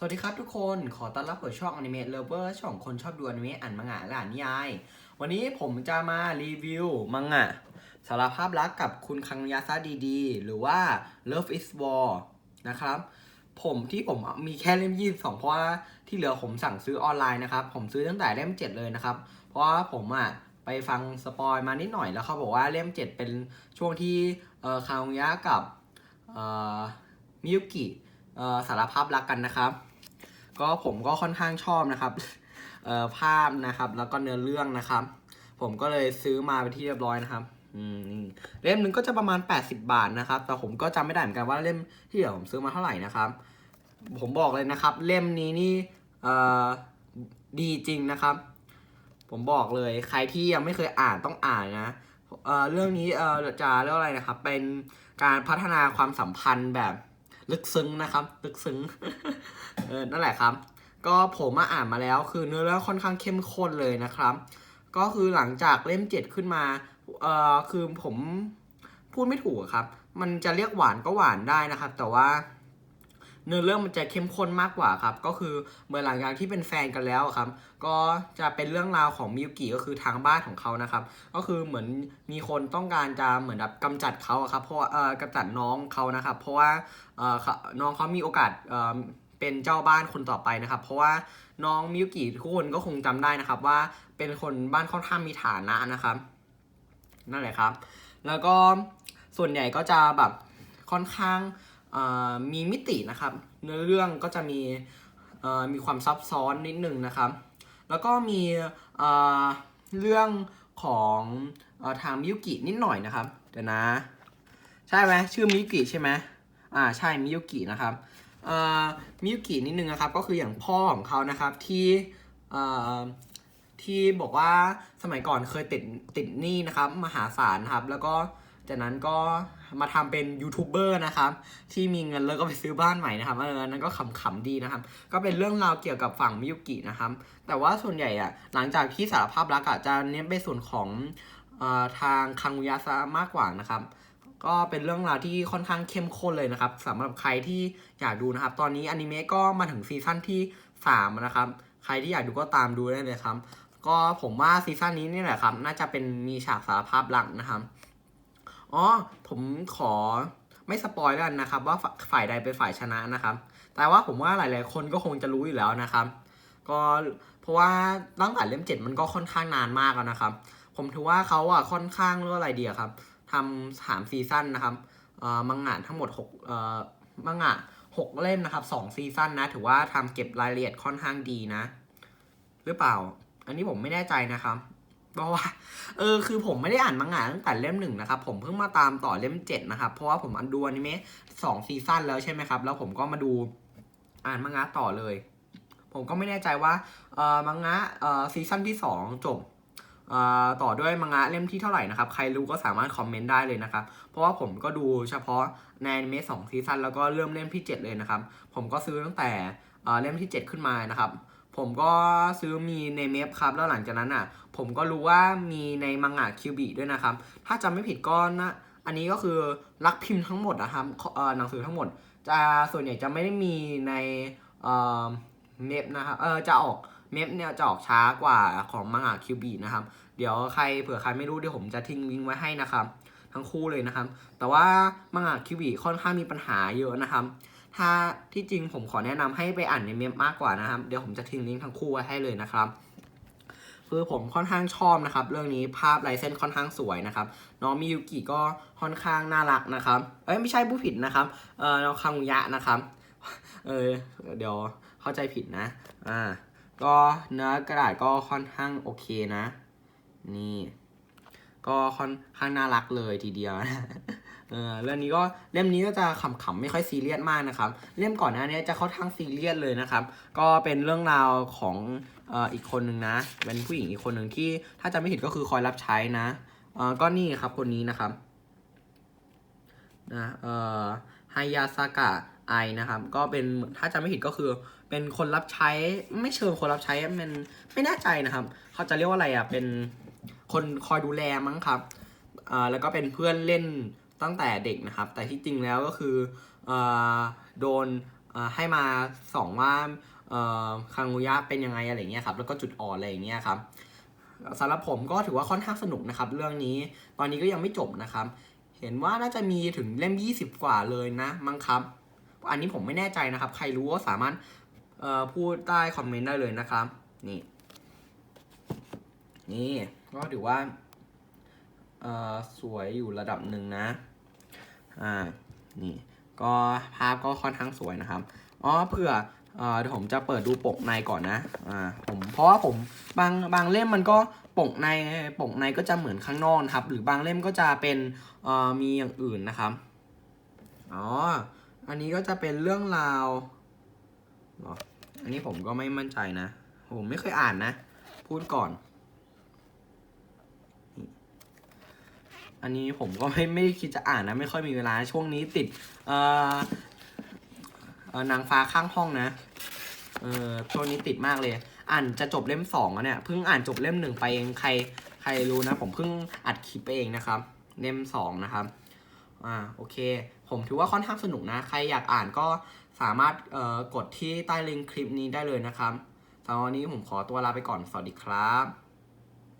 สวัสดีครับทุกคน ขอต้อนรับสู่ช่องอนิเมะเลเวอร์ช่องคนชอบดูอนิเมะอ่านมังงะและอ่านนิยาย วันนี้ผมจะมารีวิวมังงะสารภาพรักกับคุณคังยาซาดีๆ หรือว่า Love is War นะครับ ผมที่ผมมีแค่เล่มยี่สองเพราะว่าที่เหลือผมสั่งซื้อออนไลน์นะครับ ผมซื้อตั้งแต่เล่มเจ็ดเลยนะครับ เพราะว่าผมอะไปฟังสปอยมานิดหน่อยแล้วเขาบอกว่าเล่มเจ็ดเป็นช่วงที่เอ่อคังยะกับเอ่อมิยุกิเอ่อสารภาพรักกันนะครับ ก็ผมก็ค่อนข้างชอบนะครับเอ่อภาพนะครับแล้วก็เนื้อเรื่องนะครับ ผมก็เลยซื้อมาเป็นที่เรียบร้อยนะครับอืมเล่มหนึ่งก็จะประมาณ 80 บาทนะครับ แต่ผมก็จำไม่ได้เหมือนกันว่าเล่มที่เดี๋ยวผมซื้อมาเท่าไหร่นะครับ ผมบอกเลยนะครับ เล่มนี้นี่เอ่อดีจริงนะครับ ผมบอกเลยใครที่ยังไม่เคยอ่านต้องอ่านนะเอ่อเรื่องนี้เอ่อจะเรียกอะไรนะครับ เป็นการพัฒนาความสัมพันธ์แบบ ลึกซึ้งนะครับ ลึกซึ้งเออนั่นแหละครับ ก็ผมมาอ่านมาแล้วคือเนื้อเรื่องค่อนข้างเข้มข้นเลยนะครับ ก็คือหลังจากเล่มเจ็ดขึ้นมาเอ่อคือผมพูดไม่ถูกครับ มันจะเรียกหวานก็หวานได้นะครับ แต่ว่า เนื้อเรื่องมันจะเข้มข้นมากกว่าครับ ก็คือเมื่อหลังจากที่เป็นแฟนกันแล้วครับ ก็จะเป็นเรื่องราวของมิยุกิก็คือทางบ้านของเขานะครับ ก็คือเหมือนมีคนต้องการจะเหมือนแบบกำจัดเขาครับ เพราะเอ่อกำจัดน้องเขานะครับ เพราะว่าเอ่อน้องเขามีโอกาสเอ่อเป็นเจ้าบ้านคนต่อไปนะครับ เพราะว่าน้องมิยุกิทุกคนก็คงจำได้นะครับ ว่าเป็นคนบ้านค่อนข้างมีฐานะนะครับ นั่นแหละครับ แล้วก็ส่วนใหญ่ก็จะแบบค่อนข้าง มีมิตินะครับ เนื้อเรื่องก็จะมีมีความซับซ้อนนิดหนึ่งนะครับ แล้วก็มีเรื่องของอทางมิยุกินิดหน่อยนะครับเดี๋ยวนะ ใช่ไหมชื่อมิยุกิใช่ไหมอ่าใช่มิยุกินะครับมิยุกินิดนึงนะครับก็คืออย่างพ่อของเขานะครับที่ที่บอกว่าสมัยก่อนเคยติดติดหนี้นะครับมหาศาลครับ แล้วก็ จากนั้นก็มาทำเป็นยูทูบเบอร์นะครับ ที่มีเงินแล้วก็ไปซื้อบ้านใหม่นะครับเออนั้นก็ขำๆดีนะครับ ก็เป็นเรื่องราวเกี่ยวกับฝั่งมิยุกินะครับ แต่ว่าส่วนใหญ่อะหลังจากที่สารภาพรักอะจะเน้นไปส่วนของออทางคังุยาซะมากกว่านะครับ ก็เป็นเรื่องราวที่ค่อนข้างเข้มข้นเลยนะครับสำหรับใครที่อยากดูนะครับ ตอนนี้อนิเมะก็มาถึงซีซั่นที่3นะครับ ใครที่อยากดูก็ตามดูได้เลยครับ ก็ผมว่าซีซั่นนี้นี่แหละครับ น่าจะเป็นมีฉากสารภาพรักนะครับ อ๋อ ผมขอไม่สปอยแล้วกันนะครับ ว่าฝ่ายใดเป็นฝ่ายชนะนะครับ แต่ว่าผมว่าหลาย ๆ คนก็คงจะรู้อยู่แล้วนะครับ ก็เพราะว่าตั้งแต่เล่มเจ็ดมันก็ค่อนข้างนานมากแล้วนะครับ ผมถือว่าเขาอะค่อนข้างเรื่องอะไรเดีอะครับทำสามซีซั่นนะครับเอ่อมังงะทั้งหมดหกเอ่อมังงะหกเล่มนะครับสองซีซั่นนะ ถือว่าทำเก็บรายละเอียดค่อนข้างดีนะ หรือเปล่า อันนี้ผมไม่แน่ใจนะครับ เพราะว่าเออคือผมไม่ได้อ่านมังงะตั้งแต่เล่มหนึ่งนะครับ ผมเพิ่งมาตามต่อเล่มเจ็ดนะครับ เพราะว่าผมอันดูอนิเมะสองซีซั่นแล้วใช่ไหมครับ แล้วผมก็มาดูอ่านมังงะต่อเลย ผมก็ไม่แน่ใจว่าเอ่อมังงะเอ่อซีซั่นที่สองจบเอ่อต่อด้วยมังงะเล่มที่เท่าไหร่นะครับ ใครรู้ก็สามารถคอมเมนต์ได้เลยนะครับ เพราะว่าผมก็ดูเฉพาะในอนิเมะสองซีซั่นแล้วก็เริ่มเล่มที่เจ็ดเลยนะครับ ผมก็ซื้อตั้งแต่เอ่อเล่มที่เจ็ดขึ้นมานะครับ ผมก็ซื้อมีในเมฟครับ แล้วหลังจากนั้นอะ ผมก็รู้ว่ามีในมังงะคิวบิด้วยนะครับ ถ้าจำไม่ผิดก็นะ อันนี้ก็คือรักพิมพ์ทั้งหมดนะครับเอ่อหนังสือทั้งหมด จะส่วนใหญ่จะไม่ได้มีในเอ่อเมฟนะครับเออจะออกเมฟเนี่ยจะออกช้ากว่าของมังงะคิวบินะครับ เดี๋ยวใครเผื่อใครไม่รู้เดี๋ยวผมจะทิ้งลิงก์ไว้ให้นะครับ ทั้งคู่เลยนะครับ แต่ว่ามังงะคิวบิค่อนข้างมีปัญหาเยอะนะครับ ถ้าที่จริงผมขอแนะนำให้ไปอ่านในเมมมากกว่านะครับ เดี๋ยวผมจะทิ้งลิงก์ทั้งคู่ไว้ให้เลยนะครับคือผมค่อนข้างชอบนะครับ เรื่องนี้ภาพลายเส้นค่อนข้างสวยนะครับ น้องมิยุกิก็ค่อนข้างน่ารักนะครับ เอ้ยไม่ใช่ผู้ผิดนะครับ เออน้องคังยะนะครับ เออเดี๋ยวเข้าใจผิดนะ อ่า ก็เนื้อกระดาษก็ค่อนข้างโอเคนะ นี่ ก็ค่อนข้างน่ารักเลยทีเดียวนะเออเรื่องนี้ก็เล่มนี้ก็จะขำๆไม่ค่อยซีเรียสมากนะครับ เล่มก่อนหน้านี้จะค่อนข้างซีเรียสเลยนะครับ ก็เป็นเรื่องราวของเอ่ออีกคนหนึ่งนะ เป็นผู้หญิงอีกคนหนึ่งที่ถ้าจำไม่ผิดก็คือคอยรับใช้นะเออก็นี่ครับคนนี้นะครับนะเอ่อไฮยาซากะไอนะครับ ก็เป็นถ้าจำไม่ผิดก็คือเป็นคนรับใช้ไม่เชิงคนรับใช้มันไม่แน่ใจนะครับ เขาจะเรียกว่าอะไรอะเป็น คนคอยดูแลมั้งครับแล้วก็เป็นเพื่อนเล่นตั้งแต่เด็กนะครับ แต่ที่จริงแล้วก็คืออโดนให้มาสองว่าคังงูยะเป็นยังไงอะไรเงี้ยครับ แล้วก็จุดอ่อนอะไรเงี้ยครับสำหรับผมก็ถือว่าค่อนข้างสนุกนะครับ เรื่องนี้ตอนนี้ก็ยังไม่จบนะครับ เห็นว่าน่าจะมีถึงเล่ม 20 กว่าเลยนะมั้งครับ อันนี้ผมไม่แน่ใจนะครับ ใครรู้ก็สามารถพูดใต้คอมเมนต์ได้เลยนะครับ นี่ นี่ ก็ถือว่าเอ่อสวยอยู่ระดับหนึ่งนะ อ่า นี่ ก็ภาพก็ค่อนข้างสวยนะครับ อ๋อ เผื่อเอ่อเดี๋ยวผมจะเปิดดูปกในก่อนนะ อ่า ผม เพราะว่าผมบางบางเล่มมันก็ปกในปกในก็จะเหมือนข้างนอกนะครับ หรือบางเล่มก็จะเป็นเอ่อมีอย่างอื่นนะครับ อ๋อ อันนี้ก็จะเป็นเรื่องราวหรออันนี้ผมก็ไม่มั่นใจนะ ผมไม่เคยอ่านนะ พูดก่อน อันนี้ผมก็ไม่ไม่ได้คิดจะอ่านนะ ไม่ค่อยมีเวลาช่วงนี้ติดเออเอ่อนางฟ้าข้างห้องนะเออช่วงนี้ติดมากเลย อ่านจะจบเล่มสองแล้วเนี่ยเพิ่งอ่านจบเล่มหนึ่งไปเองใครใครรู้นะ ผมเพิ่งอัดคลิปไปเองนะครับ เล่มสองนะครับอ่าโอเค ผมถือว่าค่อนข้างสนุกนะ ใครอยากอ่านก็สามารถเอ่อกดที่ใต้ลิงก์คลิปนี้ได้เลยนะครับสำหรับวันนี้ผมขอตัวลาไปก่อนสวัสดีครับ